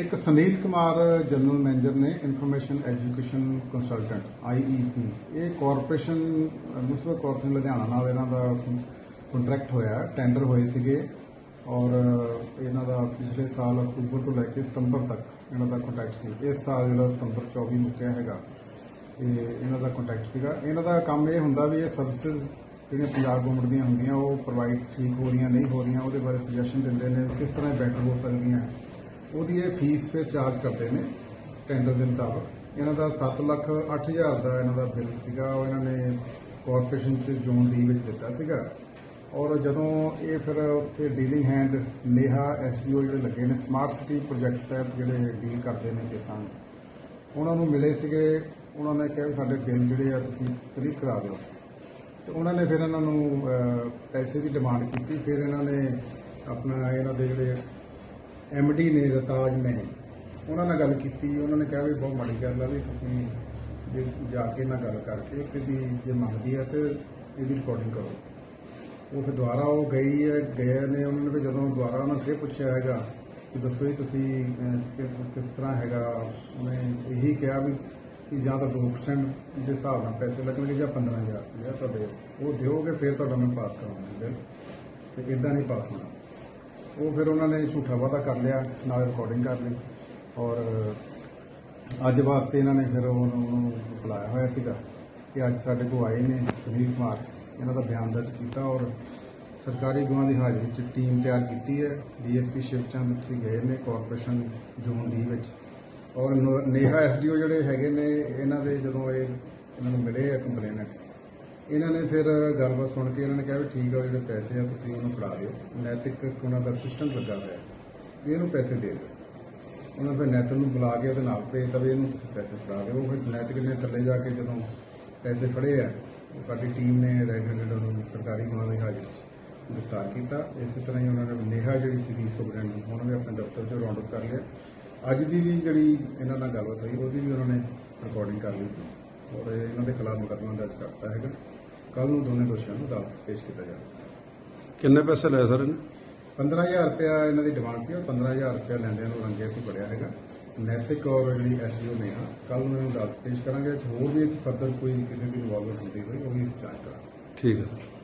ਇੱਕ Sunil Kumar general manager ਨੇ information education consultant IEC ਇਹ ਕਾਰਪੋਰੇਸ਼ਨ ਮੁਸਬਤ ਕਾਰਪੋਰੇਸ਼ਨ ਲੁਧਿਆਣਾ ਨਾਲ ਇਹਨਾਂ ਦਾ ਕੰਟਰੈਕਟ ਹੋਇਆ ਟੈਂਡਰ ਹੋਏ ਸੀਗੇ। ਔਰ ਇਹਨਾਂ ਦਾ ਪਿਛਲੇ ਸਾਲ ਅਕਤੂਬਰ ਤੋਂ ਲੈ ਕੇ ਸਤੰਬਰ ਤੱਕ ਇਹਨਾਂ ਦਾ ਕੰਟਰੈਕਟ ਸੀ। ਇਸ ਸਾਲ ਜਿਹੜਾ ਸਤੰਬਰ 24 ਮੁੱਕਿਆ ਹੈਗਾ, ਇਹ ਇਹਨਾਂ ਦਾ ਕੰਟਰੈਕਟ ਸੀਗਾ। ਇਹਨਾਂ ਦਾ ਕੰਮ ਇਹ ਹੁੰਦਾ ਵੀ ਇਹ ਸਰਵਿਸਿਜ਼ ਜਿਹੜੀਆਂ ਪੰਜਾਬ ਗੌਰਮੈਂਟ ਦੀਆਂ ਹੁੰਦੀਆਂ, ਉਹ ਪ੍ਰੋਵਾਈਡ ਠੀਕ ਹੋ ਰਹੀਆਂ, ਨਹੀਂ ਹੋ ਰਹੀਆਂ, ਉਹਦੇ ਬਾਰੇ ਸੁਜੈਸ਼ਨ ਦਿੰਦੇ ਨੇ ਕਿਸ ਤਰ੍ਹਾਂ ਬੈਟਰ ਹੋ ਸਕਦੀਆਂ ਉਹਦੀ ਇਹ ਫੀਸ ਫਿਰ ਚਾਰਜ ਕਰਦੇ ਨੇ ਟੈਂਡਰ ਦੇ ਮੁਤਾਬਕ। ਇਹਨਾਂ ਦਾ 7 ਲੱਖ 8000 ਦਾ ਇਹਨਾਂ ਦਾ ਬਿੱਲ ਸੀਗਾ, ਉਹ ਇਹਨਾਂ ਨੇ ਕਾਰਪੋਰੇਸ਼ਨ ਚ ਜ਼ੋਨ ਡੀ ਵਿੱਚ ਦਿੱਤਾ ਸੀਗਾ। ਔਰ ਜਦੋਂ ਇਹ ਫਿਰ ਉੱਥੇ ਡੀਲਿੰਗ ਹੈਂਡ ਨੇਹਾ ਐਸਡੀਓ ਜਿਹੜੇ ਲੱਗੇ ਨੇ ਸਮਾਰਟ ਸਿਟੀ ਪ੍ਰੋਜੈਕਟ ਤਹਿਤ ਜਿਹੜੇ ਡੀਲ ਕਰਦੇ ਨੇ ਕੇਸਾਂ ਉਹਨਾਂ ਨੂੰ ਮਿਲੇ ਸੀਗੇ। ਉਹਨਾਂ ਨੇ ਕਿਹਾ ਵੀ ਸਾਡੇ ਬਿੱਲ ਜਿਹੜੇ ਆ ਤੁਸੀਂ ਕਲੀਅਰ ਕਰਾ ਦਿਓ। ਤੇ ਉਹਨਾਂ ਨੇ ਫਿਰ ਇਹਨਾਂ ਨੂੰ ਪੈਸੇ ਦੀ ਡਿਮਾਂਡ ਕੀਤੀ। ਫਿਰ ਇਹਨਾਂ ਨੇ ਆਪਣਾ ਇਹਨਾਂ ਦੇ ਜਿਹੜੇ ਐਮਡੀ ਨੇ, ਰਤਾਜ ਨੇ, ਉਹਨਾਂ ਨਾਲ ਗੱਲ ਕੀਤੀ। ਉਹਨਾਂ ਨੇ ਕਿਹਾ ਵੀ ਬਹੁਤ ਮਾੜੀ ਗੱਲ ਆ ਵੀ ਤੁਸੀਂ ਜੇ ਜਾ ਕੇ ਨਾਲ ਗੱਲ ਕਰਕੇ ਤੇ ਦੀ ਜੇ ਮੰਗਦੀ ਆ ਤੇ ਇਹਦੀ ਰਿਕਾਰਡਿੰਗ ਕਰੋ। ਉਹ ਫਿਰ ਦੁਬਾਰਾ ਉਹ ਗਈ ਹੈ, ਗਏ ਨੇ ਉਹਨਾਂ ਨੇ ਵੀ ਜਦੋਂ ਦੁਬਾਰਾ ਉਹਨਾਂ ਨੇ ਫਿਰ ਪੁੱਛਿਆ ਹੈਗਾ ਕਿ ਦੱਸੋ ਜੀ ਤੁਸੀਂ ਕਿ- ਕਿਸ ਤਰ੍ਹਾਂ ਹੈਗਾ, ਉਹਨੇ ਇਹੀ ਕਿਹਾ ਵੀ, ਕਿ ਜਾਂ ਤਾਂ 2% ਦੇ ਹਿਸਾਬ ਨਾਲ ਪੈਸੇ ਲੱਗਣਗੇ ਜਾਂ 15000 ਰੁਪਇਆ ਤੁਹਾਡੇ। ਉਹ ਦਿਓਗੇ, ਫਿਰ ਤੁਹਾਡਾ ਮੈਂ ਪਾਸ ਕਰਾਉਂਗੀ ਬਿੱਲ ਤੇ ਇਦਾਂ ਨਹੀਂ ਪਾਸ ਹੋਣਾ। ਉਹ ਫਿਰ ਉਹਨਾਂ ਨੇ ਝੂਠਾ ਵਾਅਦਾ ਕਰ ਲਿਆ, ਨਾਲ ਰਿਕਾਰਡਿੰਗ ਕਰ ਲਈ। ਔਰ ਅੱਜ ਵਾਸਤੇ ਇਹਨਾਂ ਨੇ ਫਿਰ ਉਹਨੂੰ ਉਹਨੂੰ ਬੁਲਾਇਆ ਹੋਇਆ ਸੀਗਾ ਕਿ ਅੱਜ ਸਾਡੇ ਕੋਲ ਆਏ ਨੇ ਸੁਨੀਲ ਕੁਮਾਰ। ਇਹਨਾਂ ਦਾ ਬਿਆਨ ਦਰਜ ਕੀਤਾ ਔਰ ਸਰਕਾਰੀ ਗਵਾਹ ਦੀ ਹਾਜ਼ਰੀ 'ਚ ਟੀਮ ਤਿਆਰ ਕੀਤੀ ਹੈ। ਡੀਐਸਪੀ ਸ਼ਿਵਚੰਦ ਉੱਥੇ ਗਏ ਨੇ ਕਾਰਪੋਰੇਸ਼ਨ ਜ਼ੋਨ ਡੀ ਵਿੱਚ। ਔਰ ਨੋ- ਨੇਹਾ ਐਸਡੀਓ ਜਿਹੜੇ ਹੈਗੇ ਨੇ, ਇਹਨਾਂ ਦੇ ਜਦੋਂ ਇਹ ਇਹਨਾਂ ਨੂੰ ਮਿਲੇ ਆ ਕੰਪਲੇਨੈਂਟ, ਇਹਨਾਂ ਨੇ ਫਿਰ ਗੱਲਬਾਤ ਸੁਣ ਕੇ ਇਹਨਾਂ ਨੇ ਕਿਹਾ ਵੀ ਠੀਕ ਆ ਜਿਹੜੇ ਪੈਸੇ ਆ ਤੁਸੀਂ ਉਹਨੂੰ ਫੜਾ ਦਿਓ। ਨੈਤਿਕ ਉਹਨਾਂ ਦਾ ਅਸਿਸਟੈਂਟ ਲੱਗਾ ਹੋਇਆ। ਵੀ ਇਹਨੂੰ ਪੈਸੇ ਦੇ ਦਿਓ। ਉਹਨਾਂ ਫਿਰ ਨੈਤਿਕ ਨੂੰ ਬੁਲਾ ਕੇ ਉਹਦੇ ਨਾਲ ਭੇਜਤਾ ਵੀ ਇਹਨੂੰ ਤੁਸੀਂ ਪੈਸੇ ਫੜਾ ਦਿਓ। ਫਿਰ ਨੈਤਿਕ ਨੇ ਥੱਲੇ ਜਾ ਕੇ ਜਦੋਂ ਪੈਸੇ ਫੜੇ ਆ ਸਾਡੀ ਟੀਮ ਨੇ ਰੈਡ ਹੈਂਡਡ ਉਹਨੂੰ ਸਰਕਾਰੀ ਗੁਣਾ ਦੀ ਹਾਜ਼ਰੀ 'ਚ ਗ੍ਰਿਫਤਾਰ ਕੀਤਾ। ਇਸੇ ਤਰ੍ਹਾਂ ਹੀ ਉਹਨਾਂ ਨੇ ਨੇਹਾ ਜਿਹੜੀ ਸੀਗੀ ਸੁਪਰਡੈਂਟ ਉਹਨੂੰ ਵੀ ਆਪਣੇ ਦਫ਼ਤਰ 'ਚੋਂ ਰਾਉਂਡ ਅਪ ਕਰ ਲਿਆ। ਅੱਜ ਦੀ ਵੀ ਜਿਹੜੀ ਇਹਨਾਂ ਨਾਲ ਗੱਲਬਾਤ ਹੋਈ ਉਹਦੀ ਵੀ ਉਹਨਾਂ ਨੇ ਰਿਕਾਰਡਿੰਗ ਕਰ ਲਈ ਸੀ। ਔਰ ਇਹਨਾਂ ਦੇ ਖਿਲਾਫ ਮੁਕੱਦਮਾ ਦਰਜ ਕਰਤਾ ਹੈਗਾ। ਕੱਲ ਨੂੰ ਦੋਨੇ ਦੋਸ਼ੀਆਂ ਨੂੰ ਅਦਾਲਤ ਪੇਸ਼ ਕੀਤਾ ਜਾਵੇਗਾ। ਕਿੰਨੇ ਪੈਸੇ ਲਏ ਸਰ ਇਹਨੇ? 15000 ਰੁਪਇਆ ਇਹਨਾਂ ਦੀ ਡਿਮਾਂਡ ਸੀ ਔਰ 15000 ਰੁਪਇਆ ਲੈਂਦਿਆਂ ਨੂੰ ਰੰਗੇ ਤੋਂ ਬੜਿਆ ਹੈਗਾ। ਨੈਤਿਕ ਔਰ ਜਿਹੜੀ ਐਸਡੀਓ ਨੇ ਆ ਕੱਲ ਨੂੰ ਇਹਨੂੰ ਅਦਾਲਤ ਪੇਸ਼ ਕਰਾਂਗੇ ਹੋਰ ਵੀ ਇਹ 'ਚ ਫਰਦਰ ਕੋਈ ਕਿਸੇ ਦੀ ਇਨਵੋਲਵਮੈਂਟ ਹੁੰਦੀ ਹੋਈ ਉਹ ਵੀ ਅਸੀਂ ਜਾਂਚ ਕਰਾਂਗੇ। ਠੀਕ ਹੈ ਸਰ